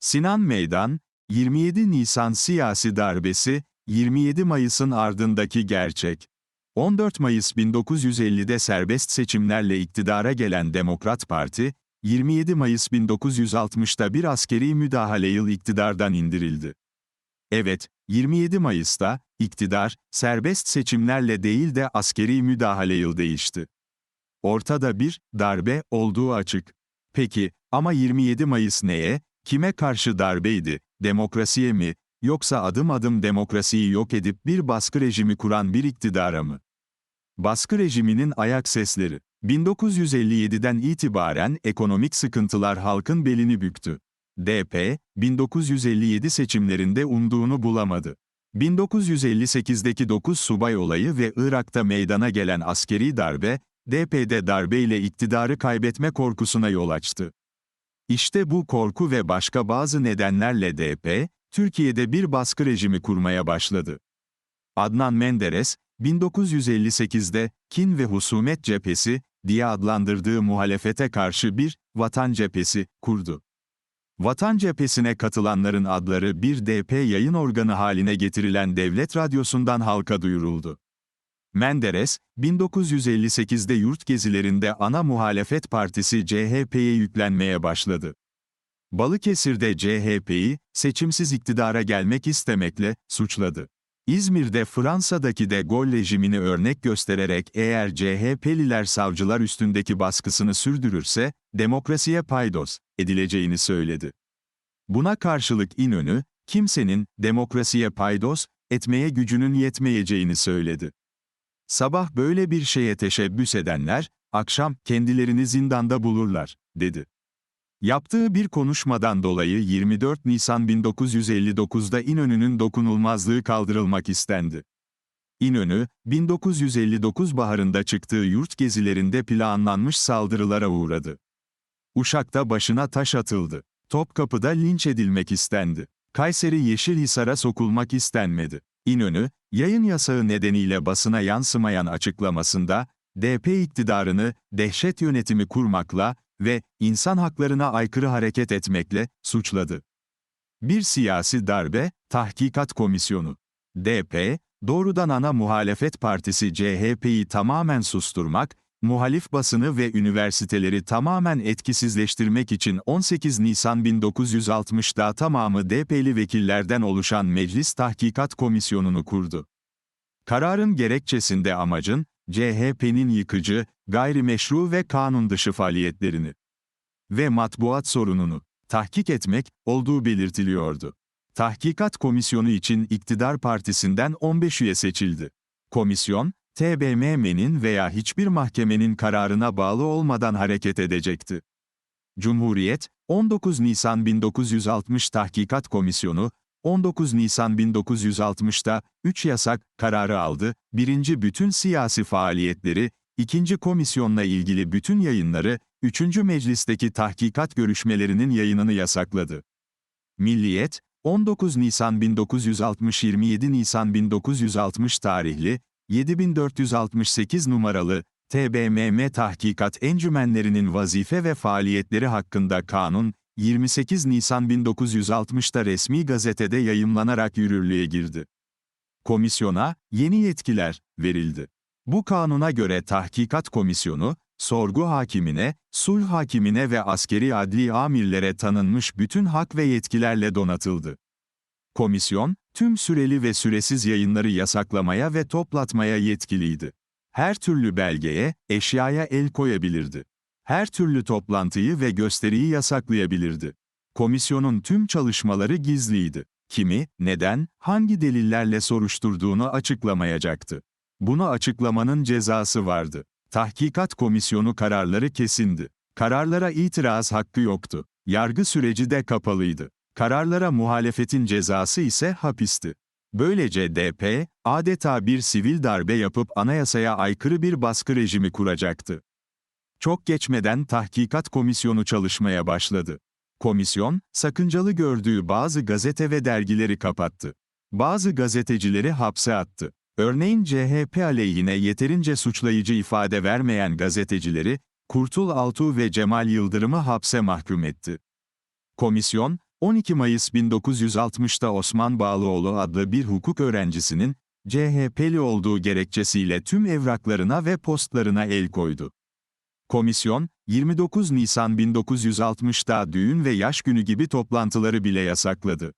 Sinan Meydan, 27 Nisan siyasi darbesi, 27 Mayıs'ın ardındaki gerçek. 14 Mayıs 1950'de serbest seçimlerle iktidara gelen Demokrat Parti, 27 Mayıs 1960'da bir askeri müdahale yıl iktidardan indirildi. Evet, 27 Mayıs'ta, iktidar, serbest seçimlerle değil de askeri müdahale yıl değişti. Ortada bir, darbe, olduğu açık. Peki, ama 27 Mayıs neye, kime karşı darbeydi, demokrasiye mi, yoksa adım adım demokrasiyi yok edip bir baskı rejimi kuran bir iktidara mı? Baskı rejiminin ayak sesleri. 1957'den itibaren ekonomik sıkıntılar halkın belini büktü. DP, 1957 seçimlerinde umduğunu bulamadı. 1958'deki 9 subay olayı ve Irak'ta meydana gelen askeri darbe, DP'de darbeyle iktidarı kaybetme korkusuna yol açtı. İşte bu korku ve başka bazı nedenlerle DP, Türkiye'de bir baskı rejimi kurmaya başladı. Adnan Menderes, 1958'de kin ve husumet cephesi diye adlandırdığı muhalefete karşı bir vatan cephesi kurdu. Vatan cephesine katılanların adları bir DP yayın organı haline getirilen devlet radyosundan halka duyuruldu. Menderes, 1958'de yurt gezilerinde ana muhalefet partisi CHP'ye yüklenmeye başladı. Balıkesir'de CHP'yi, seçimsiz iktidara gelmek istemekle, suçladı. İzmir'de Fransa'daki de Gol rejimini örnek göstererek eğer CHP'liler savcılar üstündeki baskısını sürdürürse, demokrasiye paydos edileceğini söyledi. Buna karşılık İnönü, kimsenin demokrasiye paydos etmeye gücünün yetmeyeceğini söyledi. Sabah böyle bir şeye teşebbüs edenler, akşam kendilerini zindanda bulurlar, dedi. Yaptığı bir konuşmadan dolayı 24 Nisan 1959'da İnönü'nün dokunulmazlığı kaldırılmak istendi. İnönü, 1959 baharında çıktığı yurt gezilerinde planlanmış saldırılara uğradı. Uşak'ta başına taş atıldı. Topkapı'da linç edilmek istendi. Kayseri Yeşilhisar'a sokulmak istenmedi. İnönü, yayın yasağı nedeniyle basına yansımayan açıklamasında, DP iktidarını dehşet yönetimi kurmakla ve insan haklarına aykırı hareket etmekle suçladı. Bir siyasi darbe, tahkikat komisyonu. DP, doğrudan ana muhalefet partisi CHP'yi tamamen susturmak, muhalif basını ve üniversiteleri tamamen etkisizleştirmek için 18 Nisan 1960'da tamamı DP'li vekillerden oluşan Meclis Tahkikat Komisyonu'nu kurdu. Kararın gerekçesinde amacın, CHP'nin yıkıcı, gayrimeşru ve kanun dışı faaliyetlerini ve matbuat sorununu tahkik etmek olduğu belirtiliyordu. Tahkikat Komisyonu için iktidar partisinden 15 üye seçildi. Komisyon, TBMM'nin veya hiçbir mahkemenin kararına bağlı olmadan hareket edecekti. Cumhuriyet, 19 Nisan 1960 Tahkikat Komisyonu, 19 Nisan 1960'da 3 yasak kararı aldı, birinci bütün siyasi faaliyetleri, ikinci komisyonla ilgili bütün yayınları, üçüncü meclisteki tahkikat görüşmelerinin yayınını yasakladı. Milliyet, 19 Nisan 1960 27 Nisan 1960 tarihli, 7468 numaralı, TBMM Tahkikat Encümenlerinin vazife ve faaliyetleri hakkında kanun, 28 Nisan 1960'da resmi gazetede yayımlanarak yürürlüğe girdi. Komisyona, yeni yetkiler, verildi. Bu kanuna göre Tahkikat Komisyonu, sorgu hakimine, sulh hakimine ve askeri adli amirlere tanınmış bütün hak ve yetkilerle donatıldı. Komisyon, tüm süreli ve süresiz yayınları yasaklamaya ve toplatmaya yetkiliydi. Her türlü belgeye, eşyaya el koyabilirdi. Her türlü toplantıyı ve gösteriyi yasaklayabilirdi. Komisyonun tüm çalışmaları gizliydi. Kimi, neden, hangi delillerle soruşturduğunu açıklamayacaktı. Bunu açıklamanın cezası vardı. Tahkikat komisyonu kararları kesindi. Kararlara itiraz hakkı yoktu. Yargı süreci de kapalıydı. Kararlara muhalefetin cezası ise hapisti. Böylece DP, adeta bir sivil darbe yapıp anayasaya aykırı bir baskı rejimi kuracaktı. Çok geçmeden tahkikat komisyonu çalışmaya başladı. Komisyon, sakıncalı gördüğü bazı gazete ve dergileri kapattı. Bazı gazetecileri hapse attı. Örneğin CHP aleyhine yeterince suçlayıcı ifade vermeyen gazetecileri, Kurtul Altuğ ve Cemal Yıldırım'ı hapse mahkum etti. Komisyon, 12 Mayıs 1960'da Osman Bağlıoğlu adlı bir hukuk öğrencisinin, CHP'li olduğu gerekçesiyle tüm evraklarına ve postlarına el koydu. Komisyon, 29 Nisan 1960'da düğün ve yaş günü gibi toplantıları bile yasakladı.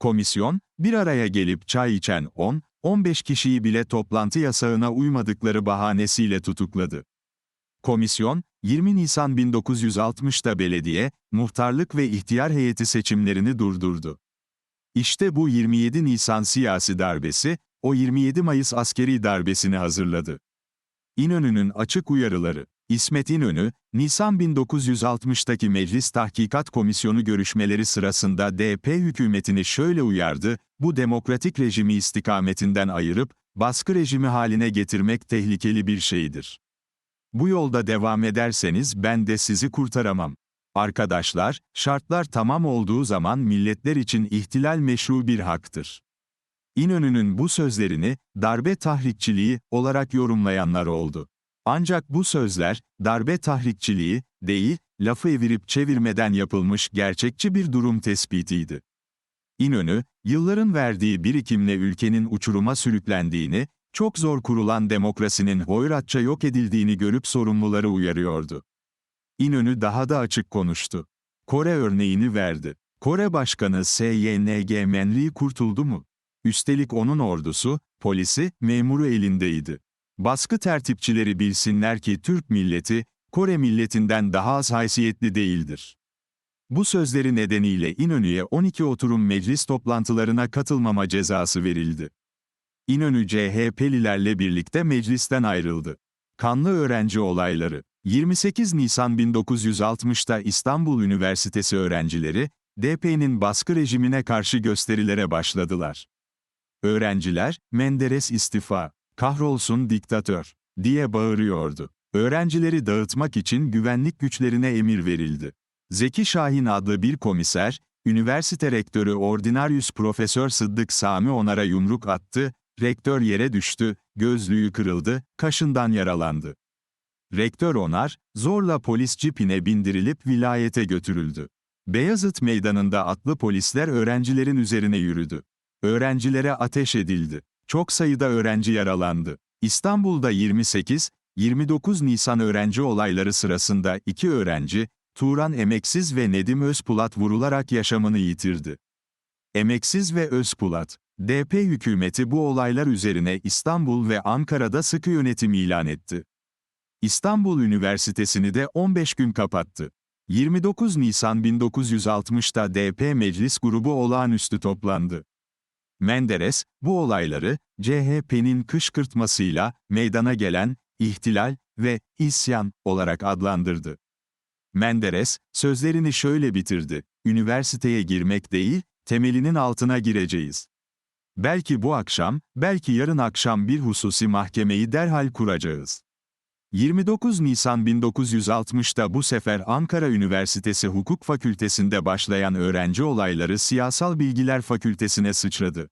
Komisyon, bir araya gelip çay içen 10, 15 kişiyi bile toplantı yasağına uymadıkları bahanesiyle tutukladı. Komisyon, 20 Nisan 1960'da belediye, muhtarlık ve ihtiyar heyeti seçimlerini durdurdu. İşte bu 27 Nisan siyasi darbesi, o 27 Mayıs askeri darbesini hazırladı. İnönü'nün açık uyarıları, İsmet İnönü, Nisan 1960'daki Meclis Tahkikat Komisyonu görüşmeleri sırasında DP hükümetini şöyle uyardı, bu demokratik rejimi istikametinden ayırıp, baskı rejimi haline getirmek tehlikeli bir şeydir. Bu yolda devam ederseniz ben de sizi kurtaramam. Arkadaşlar, şartlar tamam olduğu zaman milletler için ihtilal meşru bir haktır. İnönü'nün bu sözlerini, darbe tahrikçiliği olarak yorumlayanlar oldu. Ancak bu sözler, darbe tahrikçiliği, değil, lafı evirip çevirmeden yapılmış gerçekçi bir durum tespitiydi. İnönü, yılların verdiği birikimle ülkenin uçuruma sürüklendiğini, çok zor kurulan demokrasinin hoyratça yok edildiğini görüp sorumluları uyarıyordu. İnönü daha da açık konuştu. Kore örneğini verdi. Kore Başkanı SYNG Menri kurtuldu mu? Üstelik onun ordusu, polisi, memuru elindeydi. Baskı tertipçileri bilsinler ki Türk milleti, Kore milletinden daha az haysiyetli değildir. Bu sözleri nedeniyle İnönü'ye 12 oturum meclis toplantılarına katılmama cezası verildi. İnönü CHP'lilerle birlikte meclisten ayrıldı. Kanlı öğrenci olayları 28 Nisan 1960'da İstanbul Üniversitesi öğrencileri, DP'nin baskı rejimine karşı gösterilere başladılar. Öğrenciler, Menderes istifa, kahrolsun diktatör, diye bağırıyordu. Öğrencileri dağıtmak için güvenlik güçlerine emir verildi. Zeki Şahin adlı bir komiser, üniversite rektörü Ordinarius Profesör Sıddık Sami Onar'a yumruk attı, rektör yere düştü, gözlüğü kırıldı, kaşından yaralandı. Rektör Onar, zorla polis cipine bindirilip vilayete götürüldü. Beyazıt Meydanı'nda atlı polisler öğrencilerin üzerine yürüdü. Öğrencilere ateş edildi. Çok sayıda öğrenci yaralandı. İstanbul'da 28, 29 Nisan öğrenci olayları sırasında iki öğrenci, Turan Emeksiz ve Nedim Özpulat vurularak yaşamını yitirdi. Emeksiz ve Özpulat, DP hükümeti bu olaylar üzerine İstanbul ve Ankara'da sıkı yönetim ilan etti. İstanbul Üniversitesi'ni de 15 gün kapattı. 29 Nisan 1960'da DP Meclis Grubu olağanüstü toplandı. Menderes, bu olayları, CHP'nin kışkırtmasıyla, meydana gelen, ihtilal ve isyan olarak adlandırdı. Menderes, sözlerini şöyle bitirdi, üniversiteye girmek değil, temelinin altına gireceğiz. Belki bu akşam, belki yarın akşam bir hususi mahkemeyi derhal kuracağız. 29 Nisan 1960'da bu sefer Ankara Üniversitesi Hukuk Fakültesinde başlayan öğrenci olayları Siyasal Bilgiler Fakültesine sıçradı.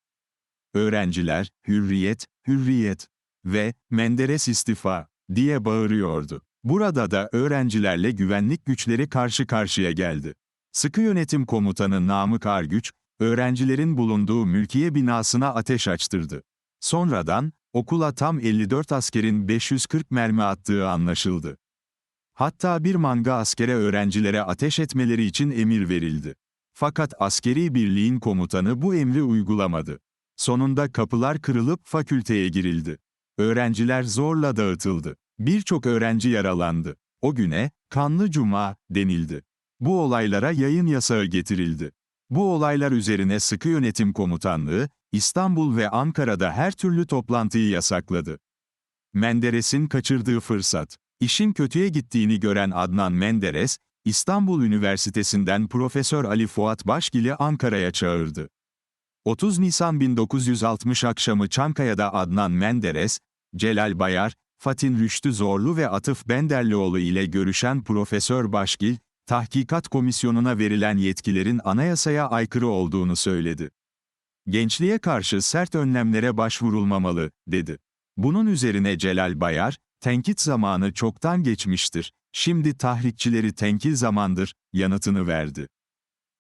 Öğrenciler, hürriyet, hürriyet ve Menderes istifa diye bağırıyordu. Burada da öğrencilerle güvenlik güçleri karşı karşıya geldi. Sıkı Yönetim Komutanı Namık Argüç, öğrencilerin bulunduğu mülkiye binasına ateş açtırdı. Sonradan, okula tam 54 askerin 540 mermi attığı anlaşıldı. Hatta bir manga askere öğrencilere ateş etmeleri için emir verildi. Fakat askeri birliğin komutanı bu emri uygulamadı. Sonunda kapılar kırılıp fakülteye girildi. Öğrenciler zorla dağıtıldı. Birçok öğrenci yaralandı. O güne, kanlı cuma, denildi. Bu olaylara yayın yasağı getirildi. Bu olaylar üzerine sıkı yönetim komutanlığı, İstanbul ve Ankara'da her türlü toplantıyı yasakladı. Menderes'in kaçırdığı fırsat. İşin kötüye gittiğini gören Adnan Menderes, İstanbul Üniversitesi'nden Profesör Ali Fuat Başgil'i Ankara'ya çağırdı. 30 Nisan 1960 akşamı Çankaya'da Adnan Menderes, Celal Bayar, Fatin Rüştü Zorlu ve Atıf Benderlioğlu ile görüşen Profesör Başgil, Tahkikat Komisyonu'na verilen yetkilerin anayasaya aykırı olduğunu söyledi. Gençliğe karşı sert önlemlere başvurulmamalı, dedi. Bunun üzerine Celal Bayar, tenkit zamanı çoktan geçmiştir, şimdi tahrikçileri tenkil zamandır, yanıtını verdi.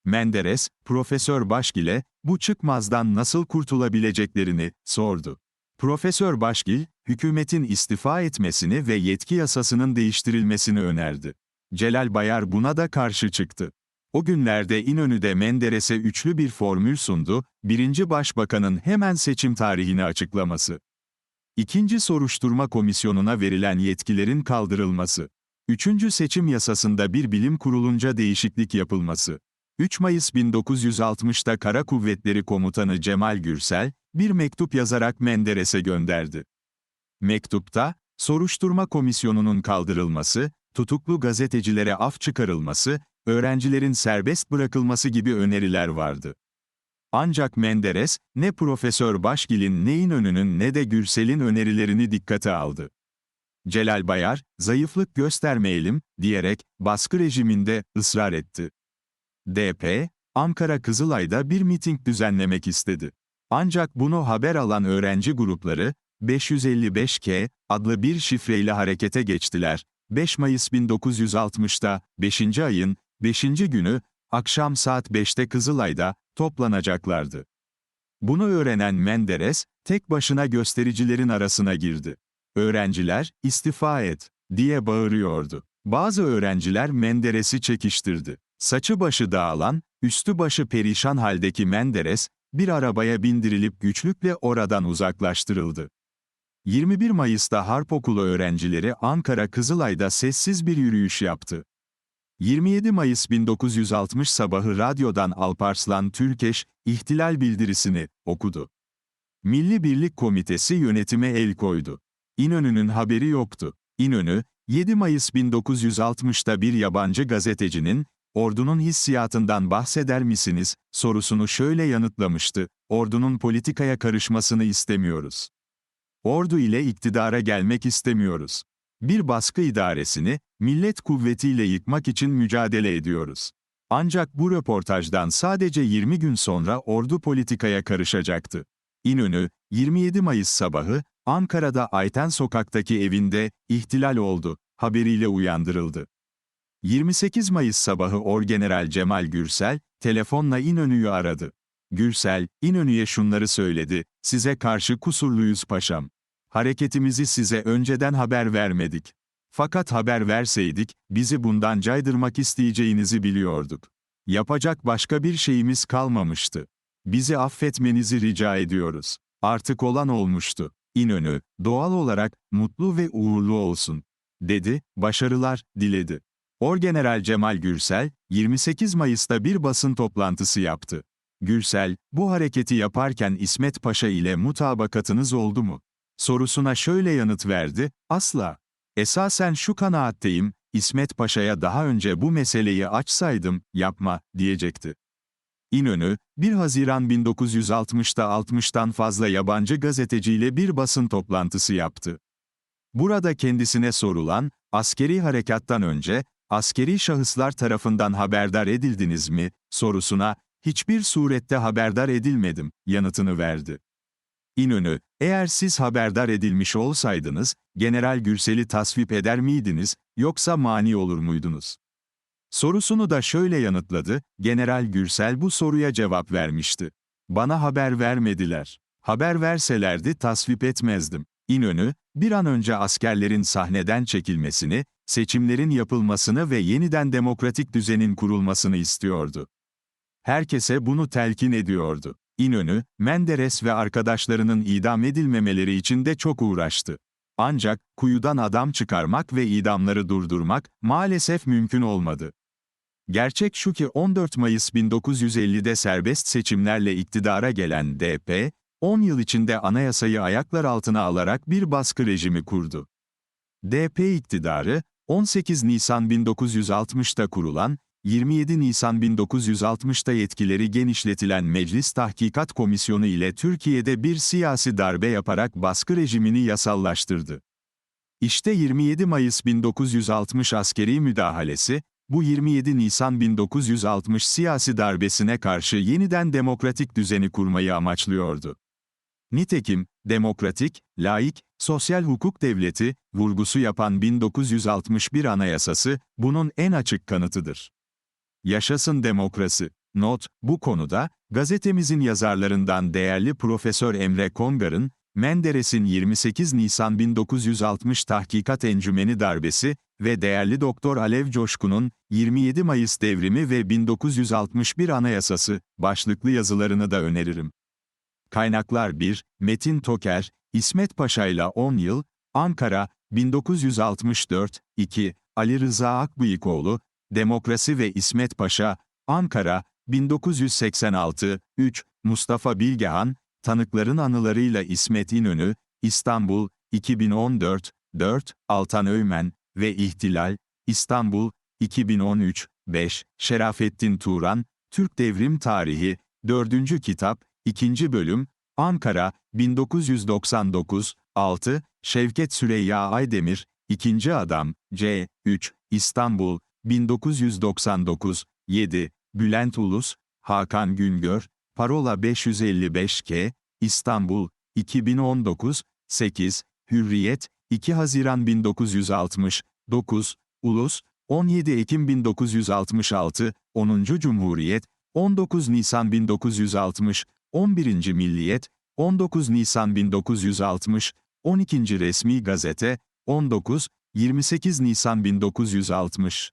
Menderes, Profesör Başgil'e, bu çıkmazdan nasıl kurtulabileceklerini sordu. Profesör Başgil, hükümetin istifa etmesini ve yetki yasasının değiştirilmesini önerdi. Celal Bayar buna da karşı çıktı. O günlerde İnönü'de Menderes'e üçlü bir formül sundu, birinci başbakanın hemen seçim tarihini açıklaması. İkinci soruşturma komisyonuna verilen yetkilerin kaldırılması. Üçüncü seçim yasasında bir bilim kurulunca değişiklik yapılması. 3 Mayıs 1960'da Kara Kuvvetleri Komutanı Cemal Gürsel, bir mektup yazarak Menderes'e gönderdi. Mektupta, soruşturma komisyonunun kaldırılması, tutuklu gazetecilere af çıkarılması, öğrencilerin serbest bırakılması gibi öneriler vardı. Ancak Menderes, ne Profesör Başgil'in ne İnönü'nün ne de Gürsel'in önerilerini dikkate aldı. Celal Bayar, zayıflık göstermeyelim, diyerek, baskı rejiminde ısrar etti. DP, Ankara Kızılay'da bir miting düzenlemek istedi. Ancak bunu haber alan öğrenci grupları, 555K adlı bir şifreyle harekete geçtiler. 5 Mayıs 1960'da, 5. ayın, 5. günü, akşam saat 5'te Kızılay'da, toplanacaklardı. Bunu öğrenen Menderes, tek başına göstericilerin arasına girdi. Öğrenciler, istifa et, diye bağırıyordu. Bazı öğrenciler Menderes'i çekiştirdi. Saçı başı dağılan, üstü başı perişan haldeki Menderes, bir arabaya bindirilip güçlükle oradan uzaklaştırıldı. 21 Mayıs'ta Harp Okulu öğrencileri Ankara Kızılay'da sessiz bir yürüyüş yaptı. 27 Mayıs 1960 sabahı radyodan Alparslan Türkeş, ihtilal bildirisini okudu. Milli Birlik Komitesi yönetime el koydu. İnönü'nün haberi yoktu. İnönü, 7 Mayıs 1960'da bir yabancı gazetecinin, ordunun hissiyatından bahseder misiniz, sorusunu şöyle yanıtlamıştı, ordunun politikaya karışmasını istemiyoruz. Ordu ile iktidara gelmek istemiyoruz. Bir baskı idaresini, millet kuvvetiyle yıkmak için mücadele ediyoruz. Ancak bu röportajdan sadece 20 gün sonra ordu politikaya karışacaktı. İnönü, 27 Mayıs sabahı, Ankara'da Ayten Sokak'taki evinde, ihtilal oldu, haberiyle uyandırıldı. 28 Mayıs sabahı Orgeneral Cemal Gürsel, telefonla İnönü'yü aradı. Gürsel, İnönü'ye şunları söyledi, size karşı kusurluyuz paşam. Hareketimizi size önceden haber vermedik. Fakat haber verseydik, bizi bundan caydırmak isteyeceğinizi biliyorduk. Yapacak başka bir şeyimiz kalmamıştı. Bizi affetmenizi rica ediyoruz. Artık olan olmuştu. İnönü, doğal olarak, mutlu ve uğurlu olsun. Dedi, başarılar, diledi. Orgeneral Cemal Gürsel, 28 Mayıs'ta bir basın toplantısı yaptı. Gürsel, bu hareketi yaparken İsmet Paşa ile mutabakatınız oldu mu? Sorusuna şöyle yanıt verdi, asla. Esasen şu kanaatteyim, İsmet Paşa'ya daha önce bu meseleyi açsaydım, yapma, diyecekti. İnönü, 1 Haziran 1960'da 60'tan fazla yabancı gazeteciyle bir basın toplantısı yaptı. Burada kendisine sorulan, askeri harekattan önce, askeri şahıslar tarafından haberdar edildiniz mi, sorusuna, hiçbir surette haberdar edilmedim, yanıtını verdi. İnönü, eğer siz haberdar edilmiş olsaydınız, General Gürsel'i tasvip eder miydiniz, yoksa mani olur muydunuz? Sorusunu da şöyle yanıtladı, General Gürsel bu soruya cevap vermişti. Bana haber vermediler. Haber verselerdi tasvip etmezdim. İnönü, bir an önce askerlerin sahneden çekilmesini, seçimlerin yapılmasını ve yeniden demokratik düzenin kurulmasını istiyordu. Herkese bunu telkin ediyordu. İnönü, Menderes ve arkadaşlarının idam edilmemeleri için de çok uğraştı. Ancak, kuyudan adam çıkarmak ve idamları durdurmak, maalesef mümkün olmadı. Gerçek şu ki 14 Mayıs 1950'de serbest seçimlerle iktidara gelen DP, 10 yıl içinde anayasayı ayaklar altına alarak bir baskı rejimi kurdu. DP iktidarı, 18 Nisan 1960'da kurulan, 27 Nisan 1960'da yetkileri genişletilen Meclis Tahkikat Komisyonu ile Türkiye'de bir siyasi darbe yaparak baskı rejimini yasallaştırdı. İşte 27 Mayıs 1960 askeri müdahalesi, bu 27 Nisan 1960 siyasi darbesine karşı yeniden demokratik düzeni kurmayı amaçlıyordu. Nitekim, demokratik, laik, sosyal hukuk devleti, vurgusu yapan 1961 Anayasası, bunun en açık kanıtıdır. Yaşasın demokrasi. Not, bu konuda, gazetemizin yazarlarından değerli Profesör Emre Kongar'ın, Menderes'in 28 Nisan 1960 Tahkikat Encümeni Darbesi ve değerli Doktor Alev Coşkun'un 27 Mayıs Devrimi ve 1961 Anayasası başlıklı yazılarını da öneririm. Kaynaklar 1, Metin Toker, İsmet Paşa'yla 10 yıl, Ankara, 1964, 2, Ali Rıza Akbıyıkoğlu, Demokrasi ve İsmet Paşa, Ankara, 1986, 3, Mustafa Bilgehan, Tanıkların Anılarıyla İsmet İnönü, İstanbul, 2014, 4, Altan Öymen ve İhtilal, İstanbul, 2013, 5, Şerafettin Turan, Türk Devrim Tarihi, 4. Kitap, 2. Bölüm, Ankara, 1999, 6, Şevket Süreyya Aydemir, 2. Adam, C. 3, İstanbul, 1999, 7, Bülent Ulus, Hakan Güngör, Parola 555K, İstanbul, 2019, 8, Hürriyet, 2 Haziran 1960, 9, Ulus, 17 Ekim 1966, 10. Cumhuriyet, 19 Nisan 1960, 11. Milliyet, 19 Nisan 1960, 12. Resmi Gazete, 19, 28 Nisan 1960.